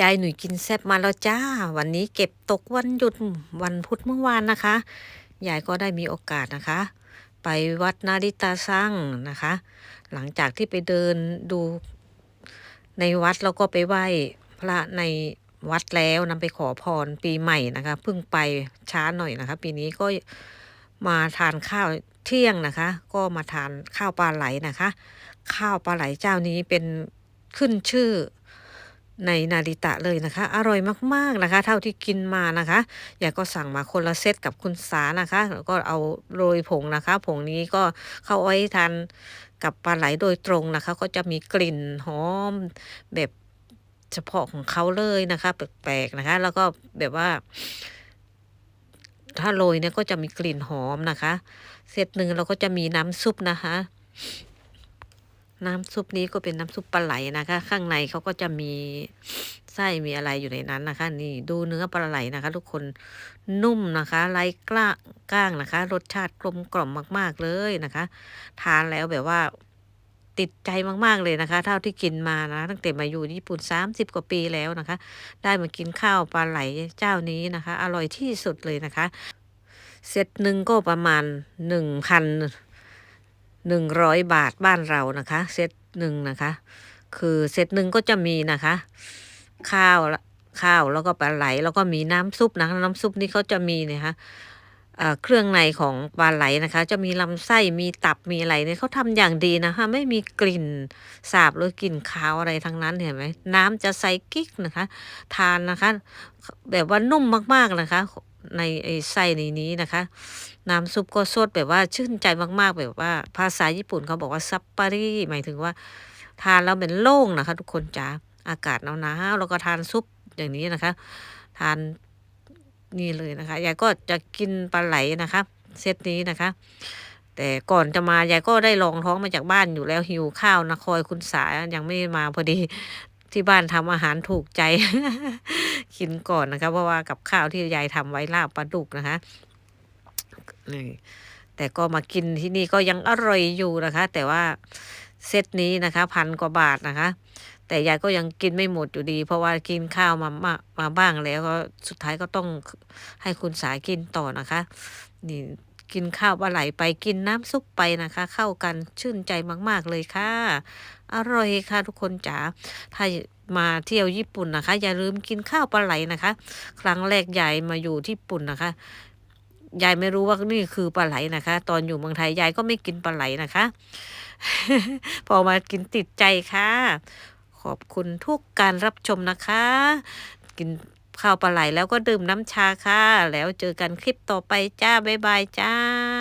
ยายหนุ่ยกินแซ่บมาแล้วจ้า วันนี้เก็บตกวันหยุดวันพุธเมื่อวานนะคะ ยายก็ได้มีโอกาสนะคะ ไปวัดนาริตาซังนะคะ หลังจากที่ไปเดินดูในวัดแล้วก็ไปไหว้พระในวัดแล้วนำไปขอพรปีใหม่นะคะเพิ่งไปช้าหน่อยนะคะ ปีนี้ก็มาทานข้าวเที่ยงนะคะ ก็มาทานข้าวปลาไหลนะคะ ข้าวปลาไหลเจ้านี้เป็นขึ้นชื่อ ในนาริตะเลยนะคะ อร่อยมากๆนะคะ เท่าที่กินมานะคะอยายก็สั่งมาคนละเซตกับคุณสานะคะ แล้วก็เอาโรยผงนะคะ ผงนี้ก็เข้าไว้ทานกับปลาไหลโดยตรงนะคะ ก็จะมีกลิ่นหอมแบบเฉพาะของเขาเลยนะคะ แปลกๆนะคะ แล้วก็แบบว่า ถ้าโรยเนี่ยก็จะมีกลิ่นหอมนะคะเซตหนึ่งเราก็จะมีน้ำซุปนะคะ น้ำซุปนี้ก็เป็นน้ำซุปปลาไหลนะคะ ข้างในเขาก็จะมีไส้มีอะไรอยู่ในนั้นนะคะ นี่ดูเนื้อปลาไหลนะคะ ทุกคนนุ่มนะคะไร้กล้าก้างนะคะ รสชาติกลมกล่อมมาก ๆเลยนะคะ ทานแล้วแบบว่าติดใจมาก ๆ เลยนะคะ เท่าที่กินมานะ ตั้งแต่มาอยู่ญี่ปุ่น 30 กว่าปีแล้วนะคะ ได้มากินข้าวปลาไหลเจ้านี้นะคะ อร่อยที่สุดเลยนะคะ เซตหนึ่งก็ประมาณห นึ่งพันหนึ่งร้อยบาทบ้านเรานะคะ เซตหนึ่งนะคะ คือเซตหนึ่งก็จะมีนะคะ ข้าวละข้าวแล้วก็ปลาไหล แล้วก็มีน้ำซุปนะคะน้ำซุปนี่เขาจะมีเนยคะเอ่อเครื่องในของปลาไหลนะคะ จะมีลำไส้มีตับมีอะไรเนี่ยเขาทำอย่างดีนะคะไม่มีกลิ่นสาบหรือกลิ่นคาวอะไรทั้งนั้นเห็นไหมน้ำจะใสกิ๊กนะคะ ทานนะคะ แบบว่านุ่มมากๆนะคะ ในไอ้ไส้ในนี้นะคะ น้ำซุปก็สดแบบว่าชื่นใจมากๆ แบบว่า ภาษาญี่ปุ่นเขาบอกว่าซัปปารีหมายถึงว่า ทานแล้วเป็นโล่งนะคะ ทุกคนจ๋าอากาศหนาวๆแล้วก็ทานซุปอย่างนี้นะคะ ทานนี่เลยนะคะยายก็จะกินปลาไหลนะคะ เซตนี้นะคะ แต่ก่อนจะมายายก็ได้ลองท้องมาจากบ้านอยู่แล้วหิวข้าวนะคอยคุณสายังไม่มาพอดี ที่บ้านทำอาหารถูกใจ กินก่อนนะคะเพราะว่ากับข้าวที่ยายทำไว้ลาบปลาดุกนะคะนี่แต่ก็มากินที่นี่ก็ยังอร่อยอยู่นะคะ แต่ว่าเซตนี้นะคะพันกว่าบาทนะคะ แต่ยายก็ยังกินไม่หมดอยู่ดี เพราะว่ากินข้าวมามามาบ้างแล้วก็สุดท้ายก็ต้องให้คุณสายกินต่อนะคะ นี่ กินข้าวปลาไหลไปกินน้ำซุปไปนะคะ เข้ากันชื่นใจมาก ๆ เลยค่ะ อร่อยค่ะทุกคนจ๋าถ้ามาเที่ยวญี่ปุ่นนะคะ อย่าลืมกินข้าวปลาไหลนะคะ ครั้งแรกยายมาอยู่ที่ญี่ปุ่นนะคะยายไม่รู้ว่านี่คือปลาไหลนะคะ ตอนอยู่เมืองไทยยายก็ไม่กินปลาไหลนะคะ พอมากินติดใจค่ะ ขอบคุณทุกการรับชมนะคะ กิน ข้าวปลาไหลแล้วก็ดื่มน้ำชาค่ะ แล้วเจอกันคลิปต่อไปจ้า บ๊ายบายจ้า